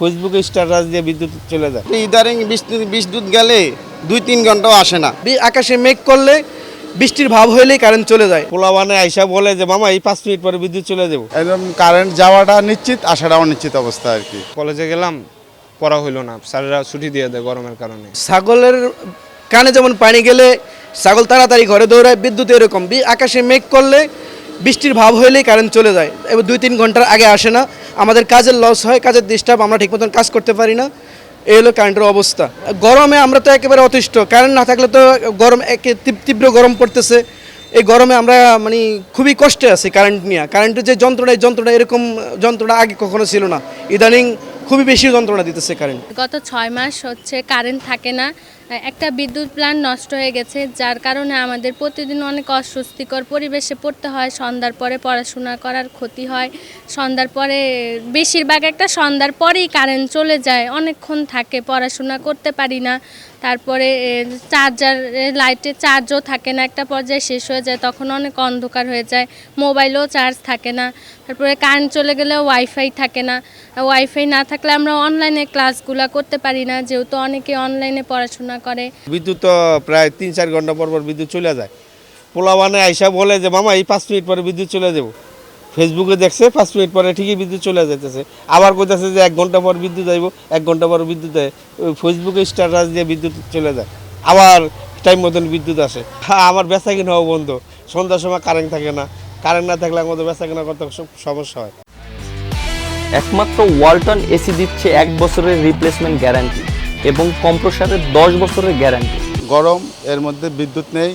ফেসবুকে স্ট্যাটাস দিয়ে বিদ্যুৎ চলে যায়। ইদারিং বিদ্যুৎ বিদ্যুৎ গেলে দুই তিন ঘন্টাও আসে না। বি- আকাশে মেঘ করলে বৃষ্টির ভাব হইলেই কারেন্ট চলে যায়। পোলাবানে আইসা বলে যে মামা এই পাঁচ মিনিট পরে বিদ্যুৎ চলে যাব। একদম কারেন্ট যাওয়াটা নিশ্চিত আসাটা অনিশ্চিত অবস্থা আর কি। কলেজে গেলাম পড়া হইল না। স্যারেরা ছুটি দিয়ে দেয় গরমের কারণে। ছাগলের কানে যেমন পানি গেলে ছাগল তাড়াতাড়ি ঘরে দৌড়ায় বিদ্যুৎ এরকম। বি- আকাশে মেঘ করলে বৃষ্টির ভাব হইলেই কারেন্ট চলে যায়। এবার দুই তিন ঘণ্টার আগে আসে না। আমাদের কাজের লস হয়, কাজের ডিস্টার্ব আমরা ঠিক মতন কাজ করতে পারি না। এই হলো কারেন্টের অবস্থা। গরমে আমরা তো একেবারে অতিষ্ঠ। কারেন্ট না থাকলে তো গরম একে তীব- তীব্র গরম পড়তেছে। এই গরমে আমরা মানে খুবই কষ্টে আছি কারেন্ট নিয়ে। কারেন্টের যে যন্ত্রণা, এই যন্ত্রণা এরকম যন্ত্রণা আগে কখনো ছিল না। ইদানিং খুবই বেশি যন্ত্রণা দিতেছে কারেন্ট গত ছয় মাস হচ্ছে কারেন্ট থাকে না। একটা বিদ্যুৎ প্ল্যান্ট নষ্ট হয়ে গেছে, যার কারণে আমাদের প্রতিদিন অনেক অস্বস্তিকর পরিবেশে পড়তে হয়। সন্ধ্যার পরে পড়াশোনা করার ক্ষতি হয়। সন্ধ্যার পরে, বেশিরভাগ একটা সন্ধ্যার পরেই কারেন্ট চলে যায়। অনেকক্ষণ থাকে, পড়াশোনা করতে পারি না। তারপরে চার্জার, লাইটে চার্জও থাকে না, একটা পর্যায়ে শেষ হয়ে যায়, তখন অনেক অন্ধকার হয়ে যায়, মোবাইলেও চার্জ থাকে না, তারপরে কারেন্ট চলে গেলে ওয়াইফাই থাকে না ওয়াইফাই না থাকলে আমরা অনলাইনে ক্লাসগুলো করতে পারি না, যেহেতু অনেকে অনলাইনে পড়াশোনা করে। বিদ্যুৎ তো প্রায় তিন চার ঘণ্টা পর পর বিদ্যুৎ চলে যায়। পোলাবানে আইসা বলে যে, মামা, এই পাঁচ মিনিট পরে বিদ্যুৎ চলে যাব। ফেসবুকে দেখছে পাঁচ মিনিট পরে ঠিকই বিদ্যুৎ চলে যেতেছে আবার কইতেছে যে এক ঘণ্টা পর বিদ্যুৎ আইব এক ঘণ্টা পর বিদ্যুৎ দেয় ওই ফেসবুকে স্ট্যাটাস দিয়ে বিদ্যুৎ চলে যায়। আবার টাইম মতন বিদ্যুৎ আসে। হ্যাঁ আমার বেচা কিনাও বন্ধ। সন্ধ্যার সময় কারেন্ট থাকে না। কারেন্ট না থাকলে আমাদের বেচা কিনা করতে সমস্যা হয়। একমাত্র ওয়ালটন এসি দিচ্ছে এক বছরের রিপ্লেসমেন্ট গ্যারান্টি এবং কম্প্রসারের দশ বছরের গ্যারান্টি গরম এর মধ্যে বিদ্যুৎ নেই।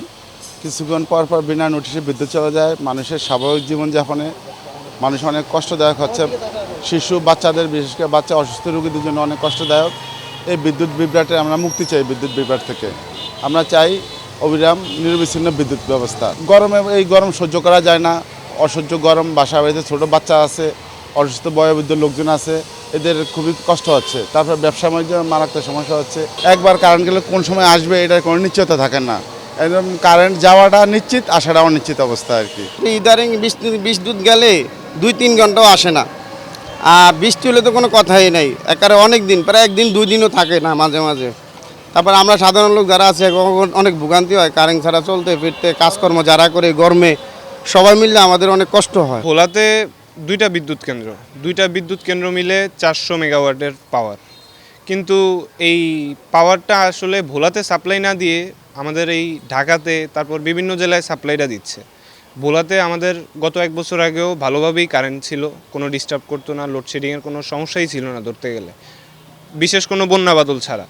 কিছুক্ষণ পর পর বিনা নোটিশে বিদ্যুৎ চলে যায়। মানুষের স্বাভাবিক জীবনযাপনে মানুষ অনেক কষ্টদায়ক হচ্ছে। শিশু, বাচ্চাদের, বিশেষ করে বাচ্চা অসুস্থ রোগীদের জন্য অনেক কষ্টদায়ক। এই বিদ্যুৎ বিভ্রাটে আমরা মুক্তি চাই বিদ্যুৎ বিভ্রাট থেকে। আমরা চাই অবিরাম নিরবিচ্ছিন্ন বিদ্যুৎ ব্যবস্থা। গরমে এই গরম সহ্য করা যায় না। অসহ্য গরম, বাসা বাড়িতে ছোটো বাচ্চা আছে, অসুস্থ বয়োবৃদ্ধ লোকজন আছে, এদের খুবই কষ্ট হচ্ছে। তারপর ব্যবসা বাণিজ্য মারাত্মক সমস্যা হচ্ছে। একবার কারেন্ট গেলে কোন সময় আসবে এটার কোনো নিশ্চয়তা থাকে না। একদম কারেন্ট যাওয়াটা নিশ্চিত আসাটা অনিশ্চিত অবস্থা আর কি। ইদারিং বিদ্যুৎ গেলে দুই তিন ঘন্টাও আসে না। আর বৃষ্টি হলে তো কোনো কথাই নাই। একারে অনেক দিন, প্রায় একদিন, দুই দিনও থাকে না মাঝে মাঝে। তারপর আমরা সাধারণ লোক যারা আছে অনেক ভোগান্তি হয়, কারেন্ট ছাড়া চলতে ফিরতে, কাজকর্ম যারা করে, গরমে, সবাই মিললে আমাদের অনেক কষ্ট হয়। ভোলাতে দুইটা বিদ্যুৎ কেন্দ্র। দুইটা বিদ্যুৎ কেন্দ্র মিলে চারশো মেগাওয়াটের পাওয়ার। কিন্তু এই পাওয়ারটা আসলে ভোলাতে সাপ্লাই না দিয়ে আমাদের এই ঢাকাতে, তারপর বিভিন্ন জেলায় সাপ্লাইটা দিচ্ছে। ভোলাতে আমাদের গত এক বছর আগেও ভালোভাবেই কারেন্ট ছিল, কোনো ডিস্টার্ব করতো না লোডশেডিংয়ের কোনো সমস্যাই ছিল না ধরতে গেলে। বিশেষ কোনো বন্যা বাদল ছাড়া।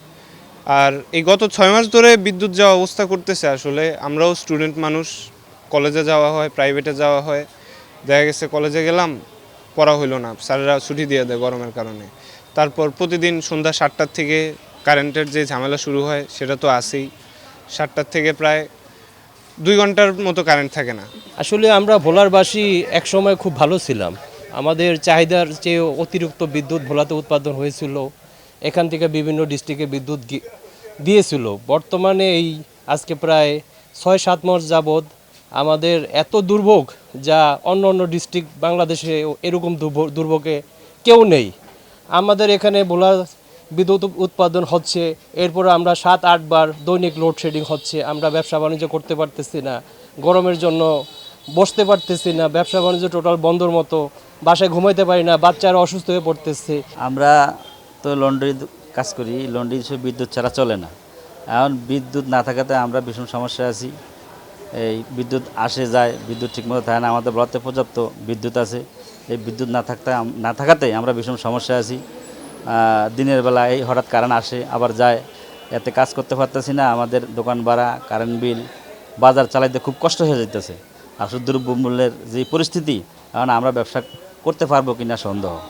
আর এই গত ছয় মাস ধরে বিদ্যুৎ যাওয়া অবস্থা করতেছে আসলে। আমরাও স্টুডেন্ট মানুষ কলেজে যাওয়া হয় প্রাইভেটে যাওয়া হয়। দেখা গেছে কলেজে গেলাম, পড়া হইল না। স্যারেরা ছুটি দিয়ে দেয় গরমের কারণে। তারপর প্রতিদিন সন্ধ্যা সাতটার থেকে কারেন্টের যে ঝামেলা শুরু হয়, সেটা তো আসেই সাতটার থেকে প্রায় দুই ঘণ্টার মতো কারেন্ট থাকে না। আসলে আমরা ভোলারবাসী একসময় খুব ভালো ছিলাম। আমাদের চাহিদার চেয়ে অতিরিক্ত বিদ্যুৎ ভোলাতে উৎপাদন হয়েছিল। এখান থেকে বিভিন্ন ডিস্ট্রিক্টে বিদ্যুৎ দিয়েছিল। বর্তমানে এই আজকে প্রায় ছয় সাত মাস যাবৎ আমাদের এত দুর্ভোগ যা অন্য অন্য ডিস্ট্রিক্ট বাংলাদেশে এরকম দুর্ভোগে কেউ নেই। আমাদের এখানে ভোলা বিদ্যুৎ উৎপাদন হচ্ছে, এরপরে আমরা সাত আটবার দৈনিক লোডশেডিং হচ্ছে, আমরা ব্যবসা বাণিজ্য করতে পারতেছি না, গরমের জন্য বসতে পারতেছি না, ব্যবসা বাণিজ্য টোটাল বন্ধর মতো, বাসায় ঘুমাইতে পারি না, বাচ্চারা অসুস্থ হয়ে পড়তেছে। আমরা তো লন্ড্রি কাজ করি লন্ড্রি হিসেবে বিদ্যুৎ ছাড়া চলে না। এখন বিদ্যুৎ না থাকাতে আমরা ভীষণ সমস্যায় আছি। এই বিদ্যুৎ আসে, যায়, বিদ্যুৎ ঠিকমতো থাকে না, আমাদের ব্লতে পর্যাপ্ত বিদ্যুৎ আছে। এই বিদ্যুৎ না থাকতে না থাকাতে আমরা ভীষণ সমস্যায় আছি। দিনের বেলা এই হঠাৎ কারেন্ট আসে, আবার যায়। এতে কাজ করতে পারতেছি না, আমাদের দোকান ভাড়া কারেন্ট বিল বাজার চালাইতে খুব কষ্ট হয়ে যাইতেছে। আসল দ্রব্য মূল্যের যে পরিস্থিতি কারণ আমরা ব্যবসা করতে পারব কিনা সন্দেহ।